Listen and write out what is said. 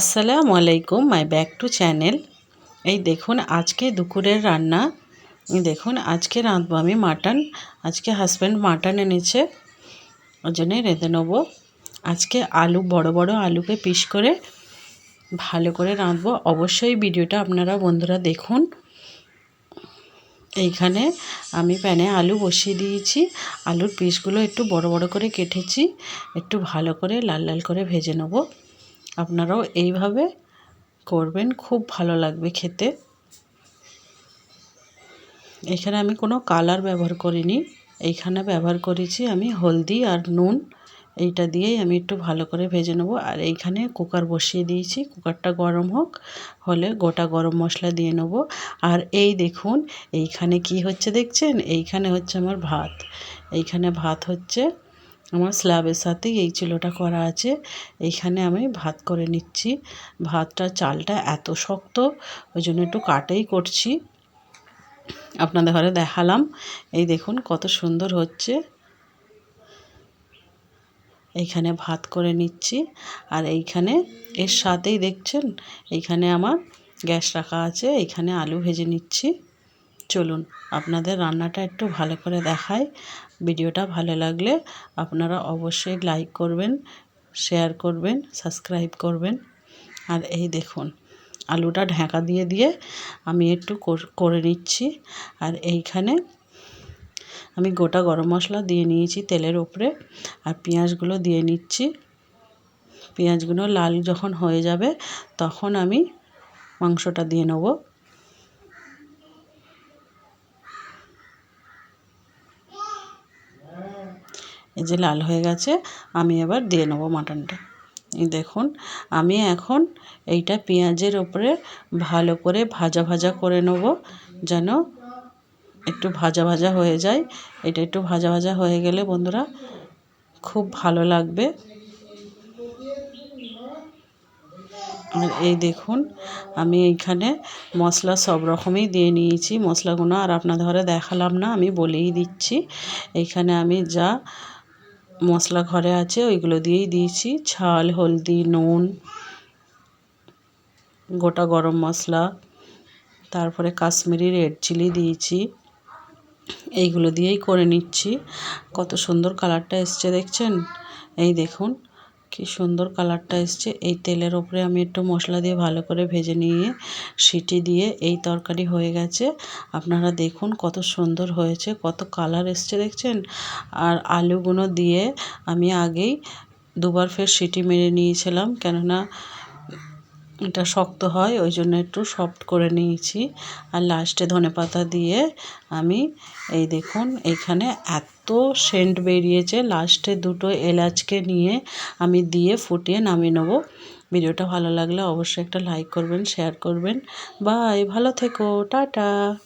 আসসালামু আলাইকুম মাই back to channel এই দেখুন, আজকে দুপুরের রান্না। দেখুন, আজকে রাঁধবো আমি মাটন। আজকে হাজব্যান্ড মাটন এনেছে ওই জন্যই রেঁধে নেব। আজকে আলু, বড় বড় আলুকে পিস করে ভালো করে রাঁধবো। অবশ্যই ভিডিওটা আপনারা বন্ধুরা দেখুন। এইখানে আমি প্যানে আলু বসিয়ে দিয়েছি। আলুর পিসগুলো একটু বড় বড় করে কেটেছি, একটু ভালো করে লাল লাল করে ভেজে নেব। আপনারাও এইভাবে করবেন, খুব ভালো লাগবে খেতে। এখানে আমি কোনো কালার ব্যবহার করিনি, এইখানে ব্যবহার করেছি আমি হলদি আর নুন, এইটা দিয়েই আমি একটু ভালো করে ভেজে নেব। আর এইখানে কুকার বসিয়ে দিয়েছি, কুকারটা গরম হোক, হলে গোটা গরম মশলা দিয়ে নেব। আর এই দেখুন, এইখানে কি হচ্ছে দেখছেন? এইখানে হচ্ছে আমার ভাত, এইখানে ভাত হচ্ছে আমার স্ল্যাবের সাথেই এই চুলোটা করা আছে। এইখানে আমি ভাত করে নিচ্ছি। ভাতটা, চালটা এত শক্ত, ওই জন্য একটু কাটেই করছি। আপনাদের ঘরে দেখালাম। এই দেখুন কত সুন্দর হচ্ছে। এইখানে ভাত করে নিচ্ছি। আর এইখানে এর সাথেই দেখছেন, এইখানে আমার গ্যাস রাখা আছে। এইখানে আলু ভেজে নিচ্ছি। চলুন, আপনাদের রান্নাটা একটু ভালো করে দেখায় ভিডিওটা ভালো লাগলে আপনারা অবশ্যই লাইক করবেন শেয়ার করবেন সাবস্ক্রাইব করবেন। আর এই দেখুন, আলুটা ঢাকা দিয়ে দিয়ে আমি একটু করে নিচ্ছি। আর এইখানে আমি গোটা গরম মশলা দিয়ে নিয়েছি তেলের ওপরে আর পেঁয়াজগুলো দিয়ে নিচ্ছি। পেঁয়াজগুলো লাল যখন হয়ে যাবে, তখন আমি মাংসটা দিয়ে নেব। এই যে লাল হয়ে গেছে, আমি এবার দিয়ে নেব মাটনটা দেখুন, আমি এখন এইটা পেঁয়াজের ওপরে ভালো করে ভাজা ভাজা করে নেব, যেন একটু ভাজা ভাজা হয়ে যায়। এটা একটু ভাজা ভাজা হয়ে গেলে বন্ধুরা খুব ভালো লাগবে। আর এই দেখুন, আমি এইখানে মশলা সব রকমই দিয়ে নিয়েছি। মশলাগুলো আর আপনাদের ঘরে দেখালাম না, আমি বলেই দিচ্ছি। এইখানে আমি যা মশলা ঘরে আছে, ওইগুলো দিয়েই দিয়েছি। ছাল, হলদি, নুন, গোটা গরম মশলা, তারপরে কাশ্মীরি রেড চিলি দিয়েছি। এইগুলো দিয়েই করে নিচ্ছি। কত সুন্দর কালারটা এসছে, দেখছেন? এই দেখুন কি সুন্দর কালারটা এসছে। এই তেলের ওপরে আমি একটু মশলা দিয়ে ভালো করে ভেজে নিয়ে সিটি দিয়ে এই তরকারি হয়ে গেছে। আপনারা দেখুন কত সুন্দর হয়েছে, কত কালার এসছে দেখছেন? আর আলুগুলো দিয়ে আমি আগেই দুবার ফের সিটি মেরে নিয়েছিলাম। কেননা এটা শক্ত হয়, ওই জন্য একটু সফট করে নিয়েছি। আর লাস্টে ধনে পাতা দিয়ে আমি, এই দেখুন, এখানে এত সেন্ট বেরিয়েছে। লাস্টে দুটো এলাচকে নিয়ে আমি দিয়ে ফুটিয়ে নামিয়ে নেব। ভিডিওটা ভালো লাগলে অবশ্যই একটা লাইক করবেন শেয়ার করবেন। বাই ভালো থেকো, টাটা।